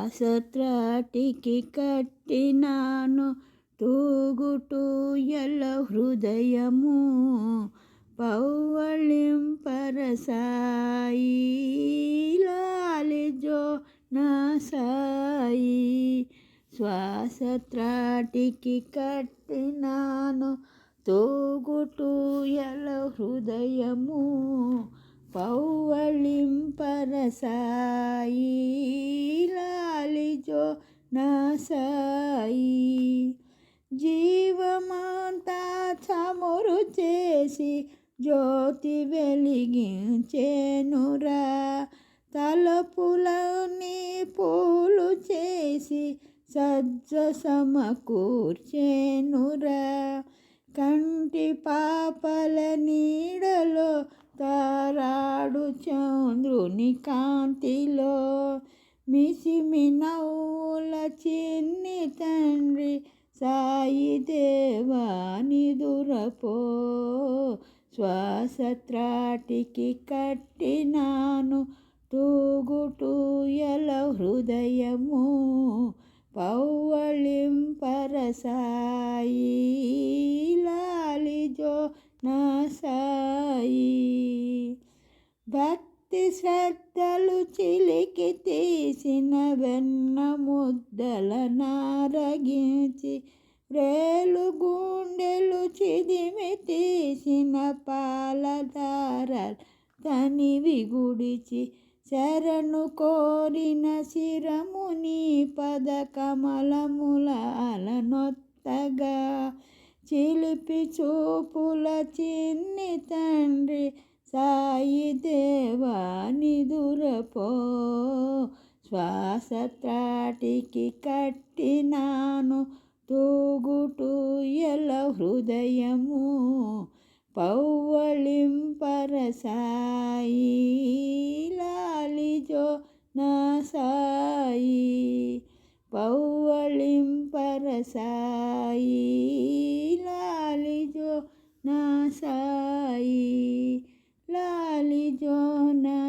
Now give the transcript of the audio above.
శ్వాసత్రాటికి కట్టినాను. తూగుటూ ఎల్ల హృదయము పౌవళింపరసాయి. లాలిజో నా సాయి శ్వాసత్రాటికి కట్టినాను. తూగుటూ ఎల హృదయము పౌవళింపరసాయి. సాయి జీవమంతా చమురు చేసి జ్యోతి వెలిగించేనురా. తలపులని పూలు చేసి సజ్జ సమకూర్చేనురా. కంటి పాపల నీడలో తారాడు చంద్రుని కాంతిలో మిసిమి నవ్వుల చిన్ని తండ్రి సాయి దేవాని దురపో. శ్వాసత్రాటికి కట్టినాను తూగుటూయల హృదయము. పౌవళింపరసాయి లాలిజో నా సాయి. భక్తి శ్రద్ధలు చిలికి తీసిన వెన్న ముద్దల నారగించి రేలు గుండెలు చిదిమి తీసిన పాలధారలు తనివి గుడిచి శరణు కోరిన శిరముని పద కమలముల అలనొత్తగా చిలిపి చూపుల చిన్ని తండ్రి సాయి శ్వాసత్రాటికి కట్టినాను తూగుటూ ఎల హృదయము పౌవళింపరసాయి లాలిజో నా సాయి పౌవళింపరసాయి లాలిజో నా సాయి లాలిజో నా